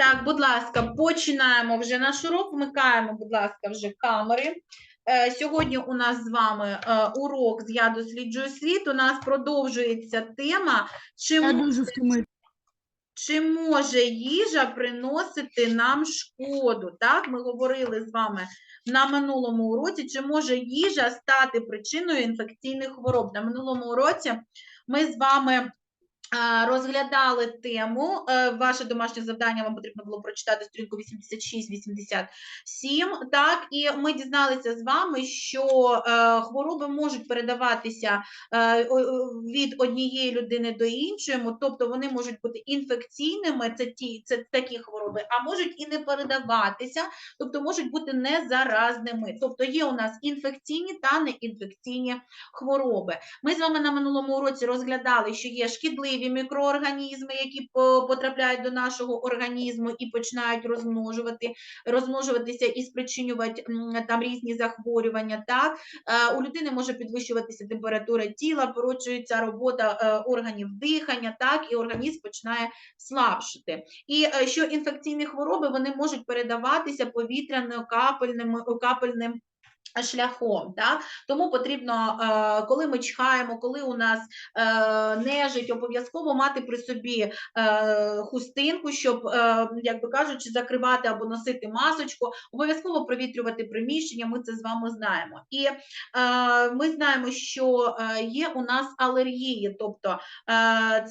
Так, будь ласка, починаємо вже наш урок. Вмикаємо, будь ласка, вже камери. Е, Сьогодні у нас з вами е, урок з Я досліджую світ. У нас продовжується тема, чи, втомився. чи може їжа приносити нам шкоду. Так, ми говорили з вами на минулому уроці, чи може їжа стати причиною інфекційних хвороб. На минулому уроці ми з вами розглядали тему. Е, Ваше домашнє завдання вам потрібно було прочитати сторінку 86-87. Так, і ми дізналися з вами, що е, хвороби можуть передаватися е, від однієї людини до іншої, тобто вони можуть бути інфекційними, це ті, це такі хвороби, а можуть і не передаватися, тобто можуть бути незаразними. Тобто є у нас інфекційні та неінфекційні хвороби. Ми з вами на минулому уроці розглядали, що є шкідливі мікроорганізми, які по- потрапляють до нашого організму і починають розмножувати, розмножуватися і спричинювати там різні захворювання. Так Е, у людини може підвищуватися температура тіла, породжується робота е, органів дихання, так і організм починає слабшити. І е, що інфекційні хвороби вони можуть передаватися повітряно-капельним капельним шляхом. Так? Тому потрібно, е, коли ми чхаємо, коли у нас е, нежить, обов'язково мати при собі е, хустинку, щоб, як би кажучи, закривати або носити масочку, обов'язково провітрювати приміщення, ми це з вами знаємо. І ми знаємо, що є у нас алергії, тобто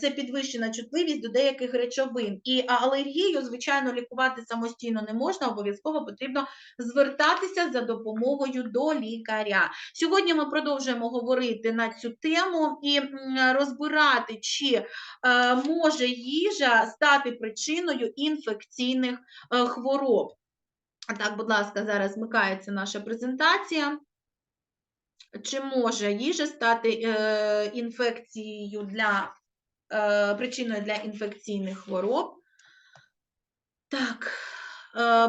це підвищена чутливість до деяких речовин. І алергію, звичайно, лікувати самостійно не можна, обов'язково потрібно звертатися за допомогою до лікаря. Сьогодні ми продовжуємо говорити на цю тему і розбирати, чи е, може їжа стати причиною інфекційних е, хвороб. Так, будь ласка, зараз вмикається наша презентація. Чи може їжа стати е, інфекцією для причиною для інфекційних хвороб? Так,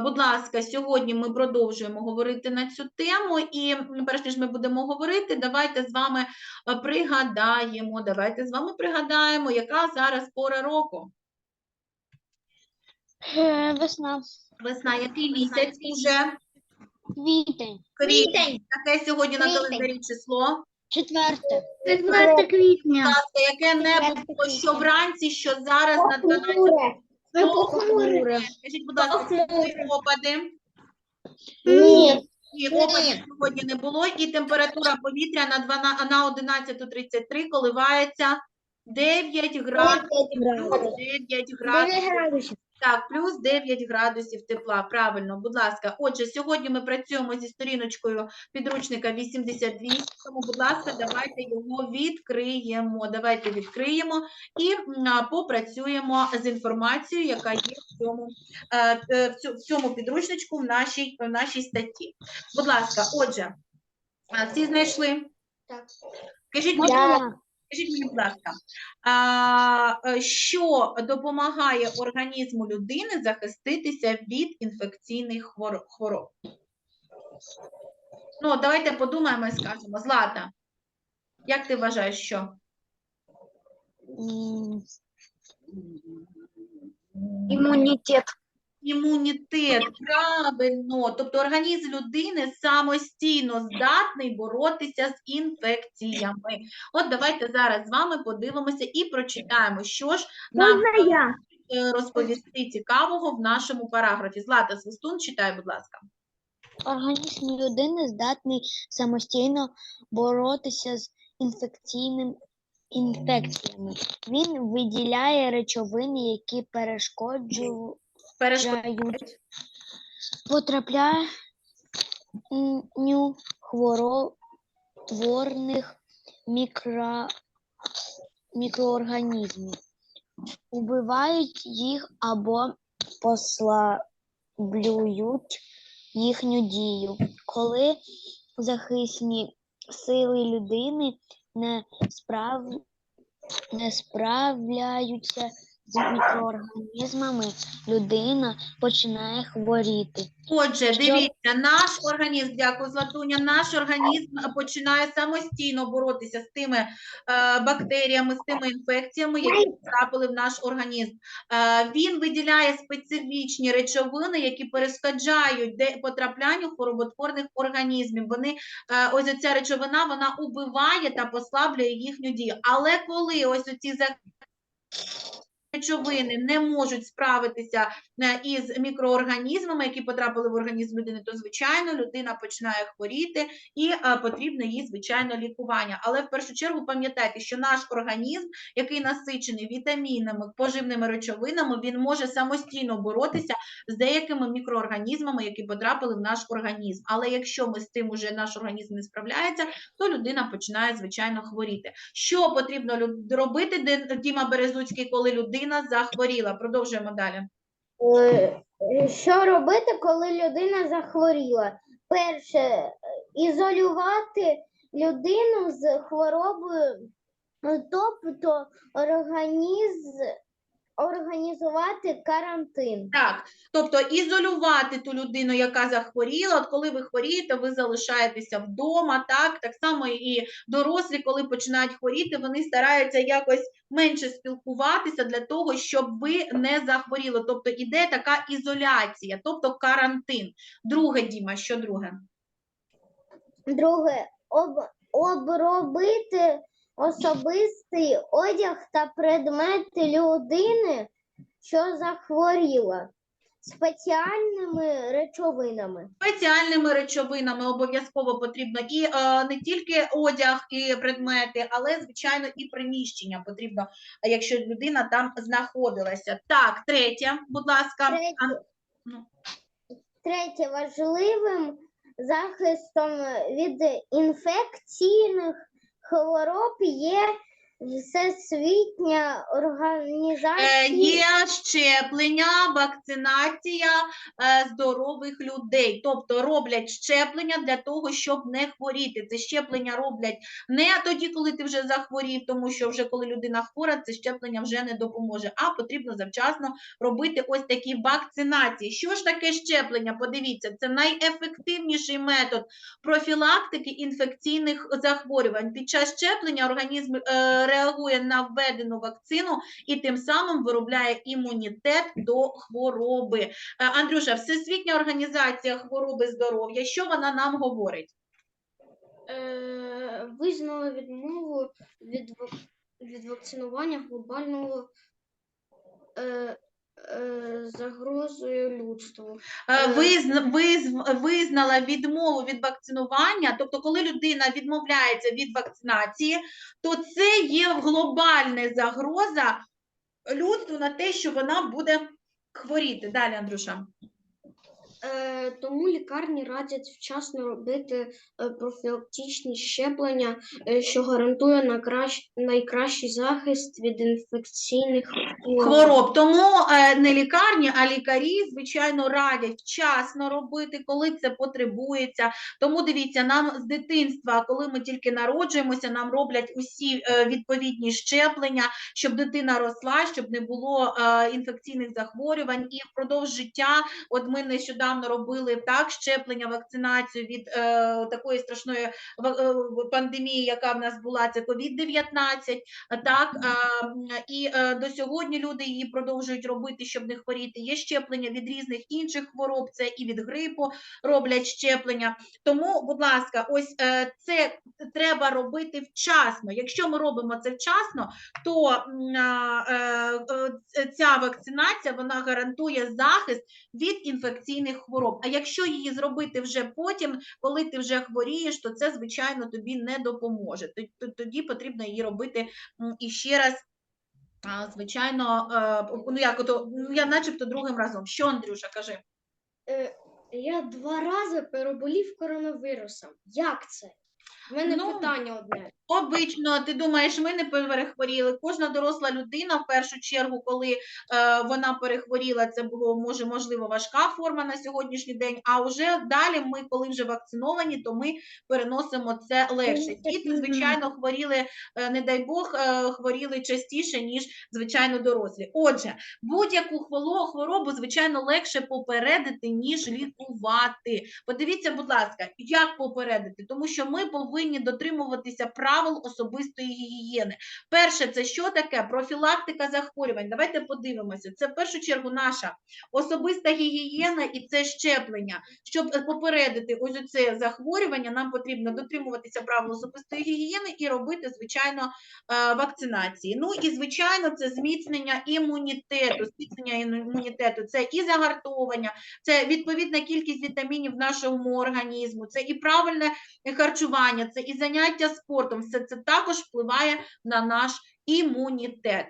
будь ласка, сьогодні ми продовжуємо говорити на цю тему, і перш ніж ми будемо говорити, давайте з вами е, пригадаємо. Давайте з вами пригадаємо, яка зараз пора року. Е, Весна. Весна, який місяць уже? Квітень. Квітень. Яке сьогодні на календарі число? Четверте. 4 Будь ласка, яке небо було що вранці, що зараз на 12 Похмуре. Скажіть, будь ласка, були опади? Ні. Ні, опадів сьогодні не було, і температура повітря на 12, на 11.33 коливається 9 градусів. 9 градусів. Так, плюс 9 градусів тепла. Правильно, будь ласка. Отже, сьогодні ми працюємо зі сторіночкою підручника 82, тому, будь ласка, давайте його відкриємо. Давайте відкриємо і а, попрацюємо з інформацією, яка є в цьому, е, е, в цьому підручничку в нашій, в нашій статті. Будь ласка, отже, всі знайшли? Так. Скажіть, будь ласка, Скажіть мені, будь ласка, е, що допомагає організму людини захиститися від інфекційних хвороб? Ну, давайте подумаємо і скажемо. Злата, як ти вважаєш, що? Імунітет. Імунітет, правильно. Тобто організм людини самостійно здатний боротися з інфекціями. От давайте зараз з вами подивимося і прочитаємо, що ж нам я? е, розповісти цікавого в нашому параграфі. Злата Свистун, читай, будь ласка. Організм людини здатний самостійно боротися з інфекційним інфекціями. Він виділяє речовини, які перешкоджують Перешкоджають. потрапляють хворотворних мікро... мікроорганізмів, убивають їх або послаблюють їхню дію. Коли захисні сили людини не, справ... не справляються з мікроорганізмами людина починає хворіти. Отже, Що- дивіться, наш організм, дякую, Златуня, наш організм починає самостійно боротися з тими е, бактеріями, з тими інфекціями, які потрапили в наш організм. Е, він виділяє специфічні речовини, які перешкоджають де потраплянню хвороботворних організмів. Вони е, ось ця речовина вона убиває та послаблює їхню дію. Але коли ось оці за речовини не можуть справитися е, із мікроорганізмами, які потрапили в організм людини, то звичайно людина починає хворіти і е, потрібно їй звичайно лікування. Але в першу чергу пам'ятайте, що наш організм, який насичений вітамінами, поживними речовинами, він може самостійно боротися з деякими мікроорганізмами, які потрапили в наш організм. Але якщо ми з цим уже наш організм не справляється, то людина починає звичайно хворіти. Що потрібно робити, Діма Березуцький, коли людина захворіла? Продовжуємо далі. Е, Що робити, коли людина захворіла? Перше, ізолювати людину з хворобою, тобто організ... організувати карантин. Так, тобто ізолювати ту людину, яка захворіла. От коли ви хворієте, ви залишаєтеся вдома. Так, так само і дорослі, коли починають хворіти, вони стараються якось менше спілкуватися для того, щоб ви не захворіли. Тобто іде така ізоляція, тобто карантин. Друге, Діма, що друге? Друге, об... обробити особистий одяг та предмети людини, що захворіла, спеціальними речовинами. Спеціальними речовинами обов'язково потрібно і е, не тільки одяг і предмети, але звичайно і приміщення потрібно, якщо людина там знаходилася. Так, третє, будь ласка. Третє. Ну. Третє важливим захистом від інфекційних хвороб є Всесвітня Е, організація. Є щеплення, вакцинація е, здорових людей. Тобто роблять щеплення для того, щоб не хворіти. Це щеплення роблять не тоді, коли ти вже захворів, тому що вже коли людина хвора, це щеплення вже не допоможе. А потрібно завчасно робити ось такі вакцинації. Що ж таке щеплення? Подивіться, це найефективніший метод профілактики інфекційних захворювань. Під час щеплення організм е, реагує на введену вакцину і тим самим виробляє імунітет до хвороби. Е, Андрюша, Всесвітня організація хвороби здоров'я, що вона нам говорить? е, визнала відмову від, від вакцинування глобального е, загрозою людству. Е, Е. Визна, визнала відмову від вакцинування, тобто, коли людина відмовляється від вакцинації, то це є глобальна загроза людству на те, що вона буде хворіти. Далі, Андрюша. Е, тому лікарні радять вчасно робити е, профілактичні щеплення, е, що гарантує найкращий захист від інфекційних хвороб. Тому не лікарні, а лікарі, звичайно, радять вчасно робити, коли це потребується. Тому дивіться, нам з дитинства, коли ми тільки народжуємося, нам роблять усі відповідні щеплення, щоб дитина росла, щоб не було інфекційних захворювань. І впродовж життя, от ми нещодавно робили так щеплення, вакцинацію від е, такої страшної е, пандемії, яка в нас була, це COVID-19. Так, а, м, і е, до сьогодні люди її продовжують робити, щоб не хворіти. Є щеплення від різних інших хвороб, це і від грипу роблять щеплення. Тому, будь ласка, ось е, це треба робити вчасно. Якщо ми робимо це вчасно, то е, е, ця вакцинація вона гарантує захист від інфекційних хвороб. А якщо її зробити вже потім, коли ти вже хворієш, то це звичайно тобі не допоможе. Тоді потрібно її робити іще раз. Звичайно, е, ну як ото, ну, я начебто другим разом. Що, Андрюша, кажи? Е, я два рази переболів коронавірусом. Як це? У мене Ну, питання одне. Обично, ти думаєш, ми не перехворіли. Кожна доросла людина, в першу чергу, коли е, вона перехворіла, це було може можливо важка форма на сьогоднішній день. А вже далі, ми, коли вже вакциновані, то ми переносимо це легше. Діти, звичайно, хворіли, е, не дай Бог, е, хворіли частіше ніж звичайно дорослі. Отже, будь-яку хволо- хворобу, звичайно, легше попередити ніж лікувати. Подивіться, будь ласка, як попередити, тому що ми повинні дотримуватися правил особистої гігієни. Перше, це що таке? Профілактика захворювань. Давайте подивимося. Це в першу чергу наша особиста гігієна і це щеплення. Щоб попередити ось це захворювання, нам потрібно дотримуватися правил особистої гігієни і робити, звичайно, е, вакцинації. Ну і звичайно, це зміцнення імунітету. Зміцнення імунітету це і загартовування, це відповідна кількість вітамінів в нашому організму, це і правильне харчування, це і заняття спортом. Все це також впливає на наш імунітет.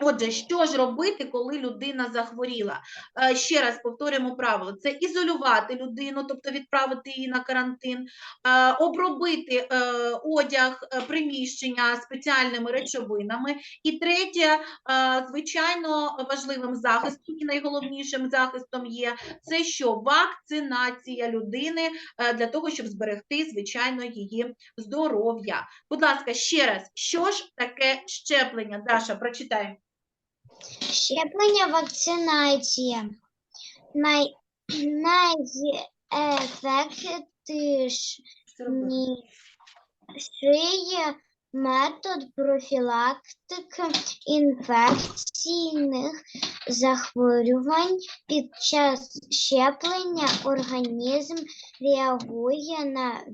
Отже, що ж робити, коли людина захворіла? Е, Ще раз повторюємо правило: це ізолювати людину, тобто відправити її на карантин, е, обробити е, одяг, приміщення спеціальними речовинами. І третє, звичайно, важливим захистом і найголовнішим захистом є це що вакцинація людини для того, щоб зберегти, звичайно, її здоров'я. Будь ласка, ще раз, що ж таке щеплення? Даша, прочитай. Щеплення вакцинація. Най... Найефективніший метод профілактики інфекційних захворювань під час щеплення організм реагує на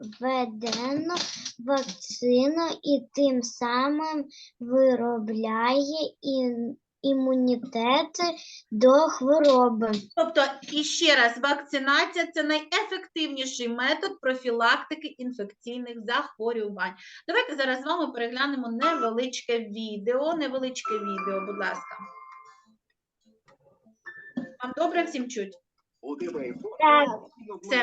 введену вакцину і тим самим виробляє імунітет до хвороби. Тобто, і ще раз, вакцинація це найефективніший метод профілактики інфекційних захворювань. Давайте зараз з вами переглянемо невеличке відео. Невеличке відео, будь ласка. Вам добре всім чуть? Так. Все.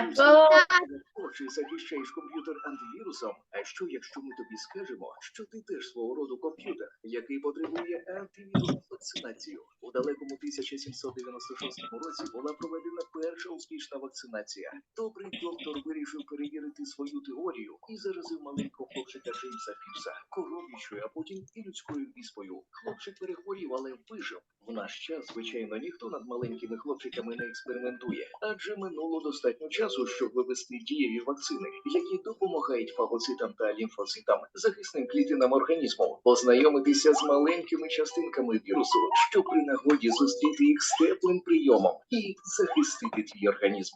Чи захищаєш комп'ютер антивірусом? А що, якщо ми тобі скажемо, що ти теж свого роду комп'ютер, який потребує антивірусну вакцинацію? У далекому 1796 році була проведена перша успішна вакцинація. Добрий доктор вирішив перевірити свою теорію і заразив маленького хлопчика Джеймса Фіпса коров'ячою, а потім і людською віспою. Хлопчик перехворів, але вижив. В наш час, звичайно, ніхто над маленькими хлопчиками не експериментує, адже минуло достатньо часу, щоб вивести дієві вакцини, які допомагають фагоцитам та лімфоцитам, захисним клітинам організму, познайомитися з маленькими частинками вірусу, щоб при нагоді зустріти їх з теплим прийомом і захистити твій організм.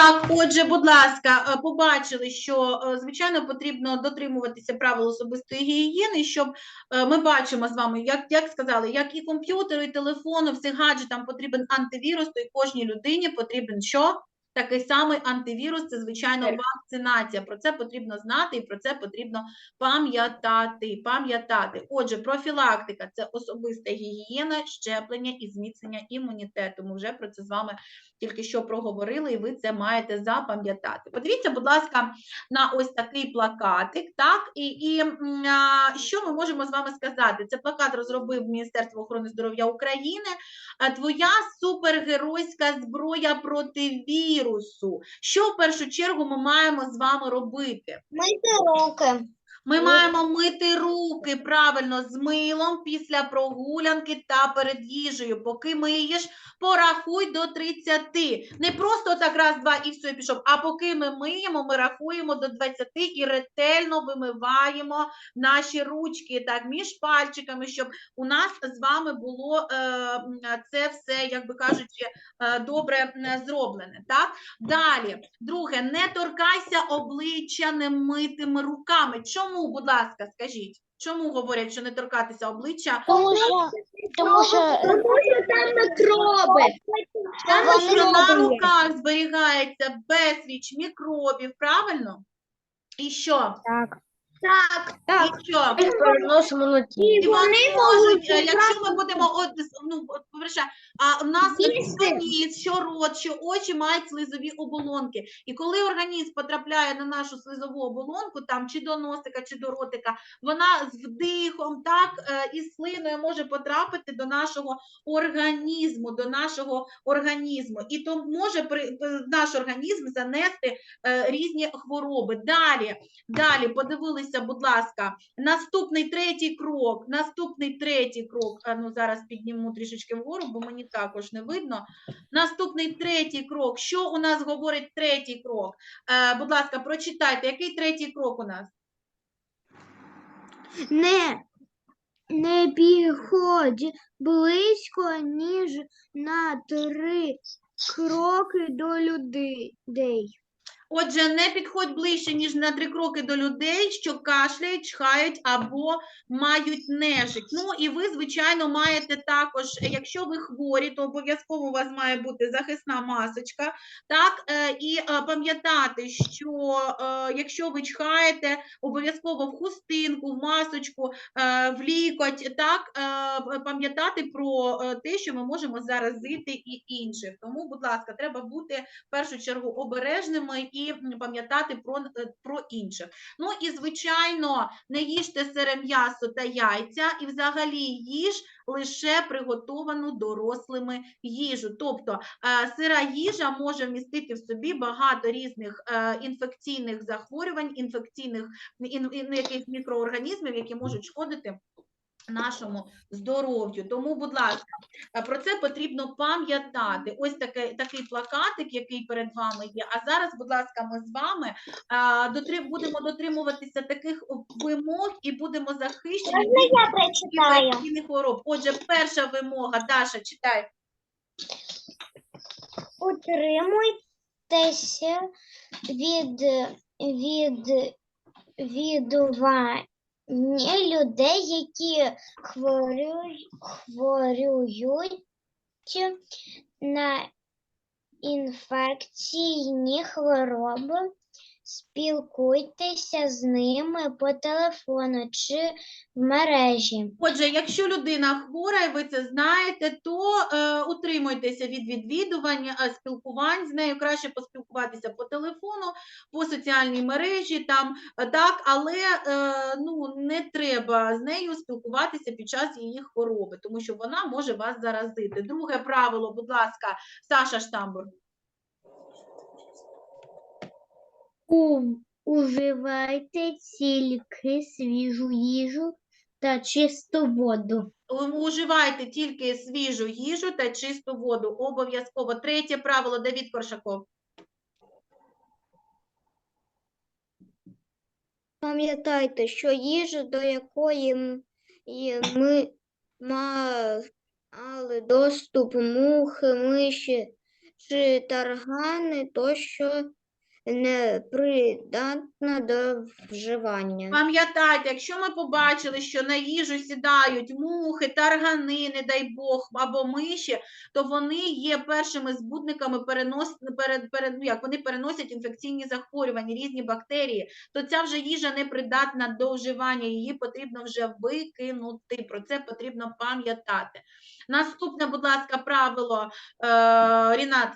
Так, отже, будь ласка, е, побачили, що е, звичайно потрібно дотримуватися правил особистої гігієни, щоб е, ми бачимо з вами, як, як сказали, як і комп'ютери, і телефону, всі гаджетам потрібен антивірус, то й кожній людині потрібен що? Такий самий антивірус, це звичайно вакцинація. Про це потрібно знати і про це потрібно пам'ятати. Пам'ятати. Отже, профілактика це особиста гігієна, щеплення і зміцнення імунітету. Ми вже про це з вами тільки що проговорили, і ви це маєте запам'ятати. Подивіться, будь ласка, на ось такий плакатик. Так, і, і а, що ми можемо з вами сказати? Це плакат розробив Міністерство охорони здоров'я України. А Твоя супергеройська зброя проти вірусу. Що в першу чергу ми маємо з вами робити? Мити руки. Ми маємо мити руки правильно з милом після прогулянки та перед їжею. Поки миєш, порахуй до 30. Не просто так раз, два і все пішов. А поки ми миємо, ми рахуємо до 20 і ретельно вимиваємо наші ручки так між пальчиками, щоб у нас з вами було е, це все, як би кажучи, е, добре зроблене. Так? Далі, друге, не торкайся обличчя немитими руками. Чому, будь ласка, скажіть? Чому говорять, що не торкатися обличчя? Тому що, тому що там мікроби. Тому що на руках зберігається безліч мікробів, правильно? І що? Так. Так, І що? Ми переносимо на ті. І вони можуть, якщо ми будемо, от, ну, от, по-перше, а в нас Їсти. ніс, що рот, що очі мають слизові оболонки. І коли організм потрапляє на нашу слизову оболонку, там чи до носика, чи до ротика, вона з вдихом, так, е, і слиною може потрапити до нашого організму, до нашого організму. І то може при, е, наш організм занести е, різні хвороби. Далі, далі подивилися, будь ласка, Наступний третій крок. Наступний третій крок. А ну зараз підніму трішечки вгору, бо мені також не видно. Наступний третій крок. Що у нас говорить третій крок? Е, будь ласка, прочитайте, який третій крок у нас? не, не підходь близько, ніж на три кроки до людей. Отже, не підходь ближче, ніж на три кроки до людей, що кашляють, чхають або мають нежить. Ну і ви, звичайно, маєте також, якщо ви хворі, то обов'язково у вас має бути захисна масочка. Так, е, і е, пам'ятати, що е, якщо ви чхаєте, обов'язково в хустинку, в масочку, в лікоть, так, пам'ятати про те, що ми можемо заразити і інших. Тому, будь ласка, треба бути в першу чергу обережними і м, пам'ятати про, е, про інших. Ну і звичайно, не їжте сире м'ясо та яйця, і взагалі їж лише приготовану дорослими їжу. Тобто е, сира їжа може вмістити в собі багато різних е, інфекційних захворювань, інфекційних ін, ін, яких мікроорганізмів, які можуть шкодити. Нашому здоров'ю. Тому, будь ласка, е, про це потрібно пам'ятати. Ось таке, такий плакатик, який перед вами є. А зараз, будь ласка, ми з вами а, дотрим, будемо дотримуватися таких вимог і будемо захищені від хвороб. Отже, перша вимога, Даша, читай. Утримуйтеся від, від відування людей, які хворюють на інфекційні хвороби. Спілкуйтеся з ними по телефону чи в мережі. Отже, якщо людина хвора, і ви це знаєте, то е, утримуйтеся від відвідувань, е, спілкувань з нею. Краще поспілкуватися по телефону, по соціальній мережі, там е, так, але е, ну не треба з нею спілкуватися під час її хвороби, тому що вона може вас заразити. Друге правило, будь ласка, Саша Штамбур. У, уживайте тільки свіжу їжу та чисту воду. Уживайте тільки свіжу їжу та чисту воду. Обов'язково. Третє правило, Давід Коршаков. Пам'ятайте, що їжа, до якої ми мали доступ мухи, миші чи таргани, тощо не придатна до вживання. Пам'ятайте, якщо ми побачили, що на їжу сідають мухи, таргани, не дай Бог, або миші, то вони є першими збудниками перенос, перед, перед, ну, як, вони переносять інфекційні захворювання, різні бактерії, то ця вже їжа не придатна до вживання, її потрібно вже викинути. Про це потрібно пам'ятати. Наступне, будь ласка, правило, е, Рінат.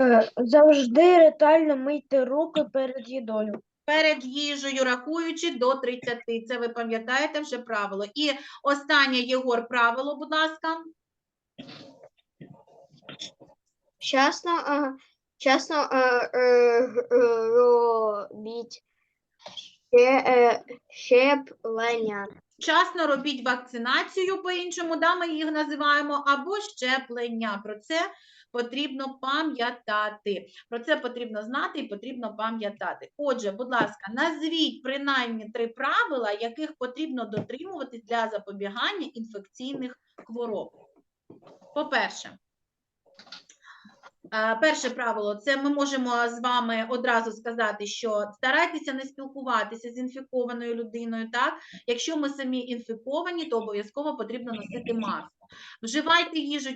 Е, Завжди ретельно мийте руки перед їдою. перед їжею, рахуючи до 30. Це ви пам'ятаєте вже правило. І останнє Єгор правило, будь ласка. Вчасно, е, вчасно е, е, е, робіть ще, е, щеплення. Вчасно робіть вакцинацію, по-іншому, да, ми їх називаємо, або щеплення. Про це потрібно пам'ятати. Про це потрібно знати і потрібно пам'ятати. Отже, будь ласка, назвіть принаймні три правила, яких потрібно дотримуватись для запобігання інфекційних хвороб. По-перше, Е, Перше правило, це ми можемо з вами одразу сказати, що старайтеся не спілкуватися з інфікованою людиною. Так, якщо ми самі інфіковані, то обов'язково потрібно носити маску. Вживайте їжу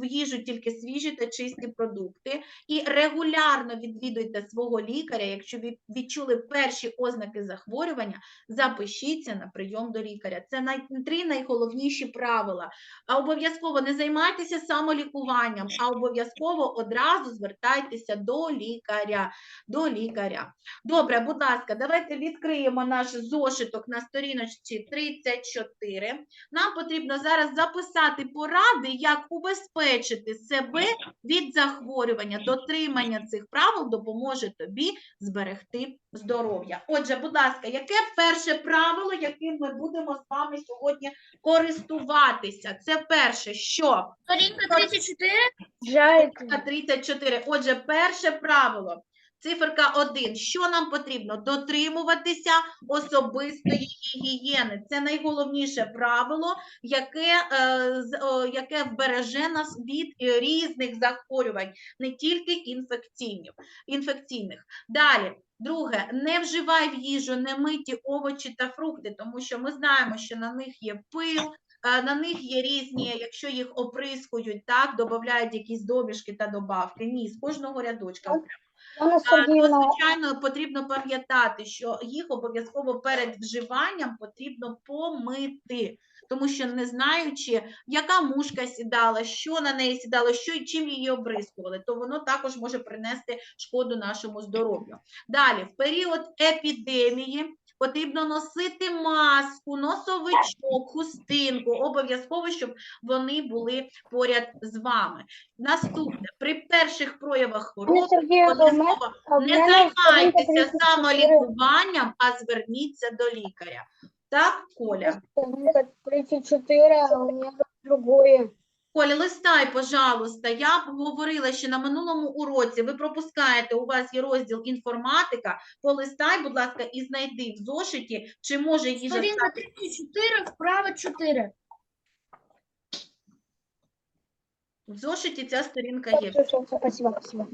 в їжу тільки свіжі та чисті продукти і регулярно відвідуйте свого лікаря. Якщо ви відчули перші ознаки захворювання, запишіться на прийом до лікаря. Це най... три найголовніші правила. А обов'язково не займайтеся самолікуванням, а обов'язково одразу звертайтеся до лікаря. До лікаря. Добре, будь ласка, давайте відкриємо наш зошиток на сторіночці 34. Нам потрібно зараз записати поради, як убезпечити себе від захворювання. Дотримання цих правил допоможе тобі зберегти здоров'я. Отже, будь ласка, яке перше правило, яким ми будемо з вами сьогодні користуватися? Це перше, що? Сторінка 34. Жайте. 34. Отже, перше правило. Циферка 1. Що нам потрібно? Дотримуватися особистої гігієни. Це найголовніше правило, яке, е, яке вбереже нас від е, різних захворювань, не тільки інфекційних. інфекційних. Далі. Друге, не вживай в їжу немиті овочі та фрукти, тому що ми знаємо, що на них є пил, е, на них є різні, якщо їх оприскують, так, додають якісь домішки та добавки. Ні, з кожного рядочка. окремо. Анна Сергіївна, То, звичайно, потрібно пам'ятати, що їх обов'язково перед вживанням потрібно помити, тому що не знаючи, яка мушка сідала, що на неї сідало, що і чим її обрискували, то воно також може принести шкоду нашому здоров'ю. Далі, в період епідемії потрібно носити маску, носовичок, хустинку, обов'язково, щоб вони були поряд з вами. Наступне, при перших проявах хвороби обов'язково не займайтеся самолікуванням, а зверніться до лікаря. Так, Коля? 34, а у мене другое. Коля, листай, пожалуйста. Я говорила, що на минулому уроці ви пропускаєте, у вас є розділ інформатика. Полистай, будь ласка, і знайди в зошиті, чи може їжа Сторінка 34, вправа 4. в зошиті ця сторінка є. Все, все, все, спасибо, спасибо.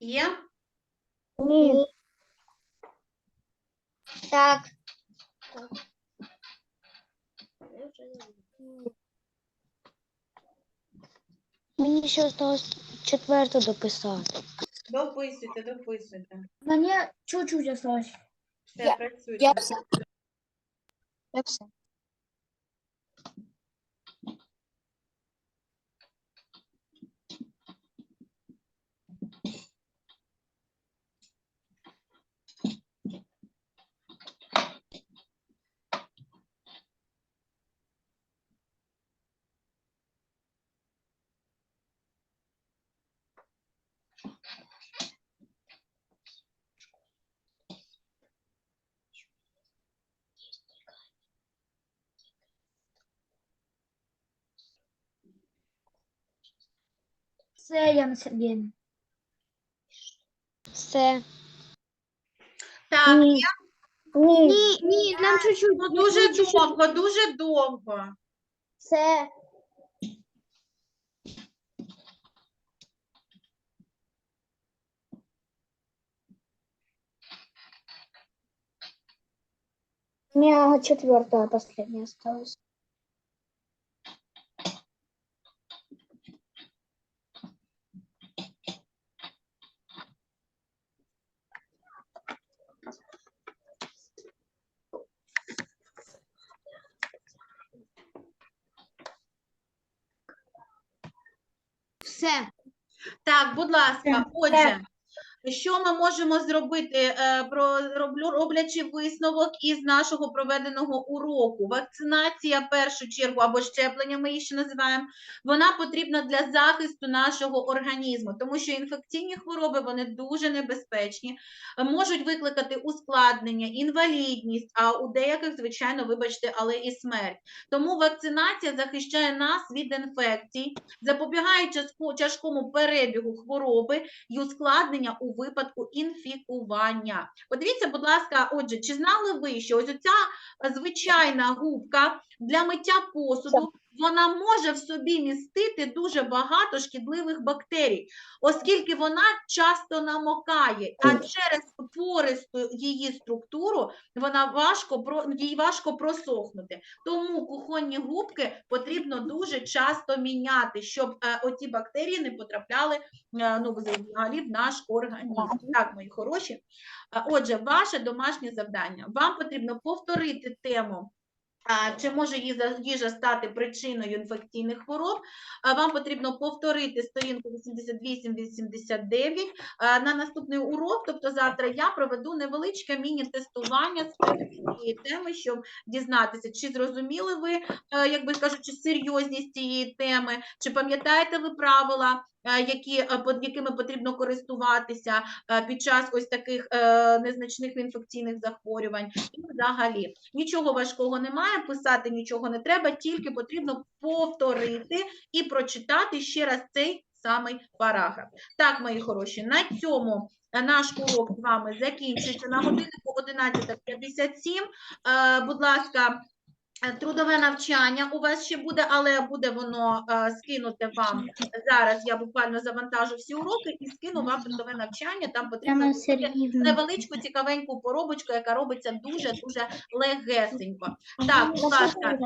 Є? Ні, Так. Я Мені ще осталось четверте дописати. Дописуйте, дописуйте. Мені чуть-чуть осталось. Все, працюйте. все. Я все. Все, Яна Сергіївна. Все. Так, Ні. є? Ні, Ні, ні, нам чуть-чуть. Ну, дуже довго, дуже довго. це У меня четвертая последняя осталась. Так, будь ласка, отже, що ми можемо зробити, е, роблячи висновок із нашого проведеного уроку? Вакцинація, в першу чергу, або щеплення, ми її ще називаємо, вона потрібна для захисту нашого організму, тому що інфекційні хвороби вони дуже небезпечні, можуть викликати ускладнення, інвалідність, а у деяких, звичайно, вибачте, але і смерть. Тому вакцинація захищає нас від інфекцій, запобігає тяжкому перебігу хвороби і ускладнення у випадку інфікування. Подивіться, будь ласка, отже, чи знали ви, що ось ця звичайна губка для миття посуду, вона може в собі містити дуже багато шкідливих бактерій, оскільки вона часто намокає, а через пористу її структуру вона важко їй важко просохнути. Тому кухонні губки потрібно дуже часто міняти, щоб е, оті бактерії не потрапляли е, ну, взагалі в наш організм. Так, мої хороші. Е, Отже, ваше домашнє завдання. Вам потрібно повторити тему. Чи може їжа, стати причиною інфекційних хвороб? Вам потрібно повторити сторінку 88-89 а, на наступний урок. Тобто завтра я проведу невеличке міні-тестування з цієї теми, щоб дізнатися, чи зрозуміли ви, е, як би кажучи, серйозність цієї теми, чи пам'ятаєте ви правила, які, е, якими потрібно користуватися е, під час ось таких е, незначних інфекційних захворювань. І взагалі нічого важкого немає, писати нічого не треба, тільки потрібно повторити і прочитати ще раз цей самий параграф. Так, мої хороші, на цьому. е, Наш урок з вами закінчується на годиннику 11.57. Е, Будь ласка, Е, Трудове навчання у вас ще буде, але буде воно скинути скинуте вам зараз. Я буквально завантажу всі уроки і скину вам трудове навчання. Там потрібно невеличку цікавеньку поробочку, яка робиться дуже дуже легесенько. Так, будь ласка,